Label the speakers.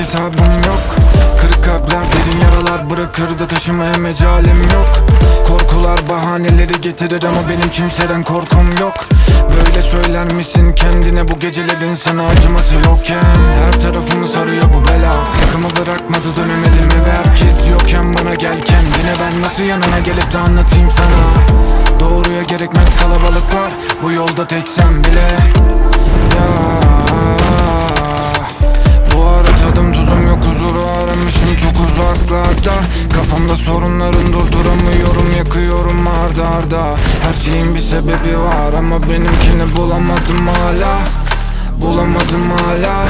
Speaker 1: hesabım yok. Kırık kalpler derin yaralar bırakır da taşımaya mecalim yok. Korkular bahaneleri getirir ama benim kimseden korkum yok. Böyle söyler misin kendine bu gecelerin sana acıması yokken? Her tarafımı sarıyor bu bela. Takımı bırakmadı dönemedim eve. Herkes diyorken bana gel kendine. Ben nasıl yanına gelip de anlatayım sana? Doğruya gerekmez kalabalıklar. Bu yolda teksem bile. Ya uzaklarda Kafamda sorunların durduramıyorum yakıyorum arda arda. Her şeyin bir sebebi var ama benimkini Bulamadım hala. Bulamadım hala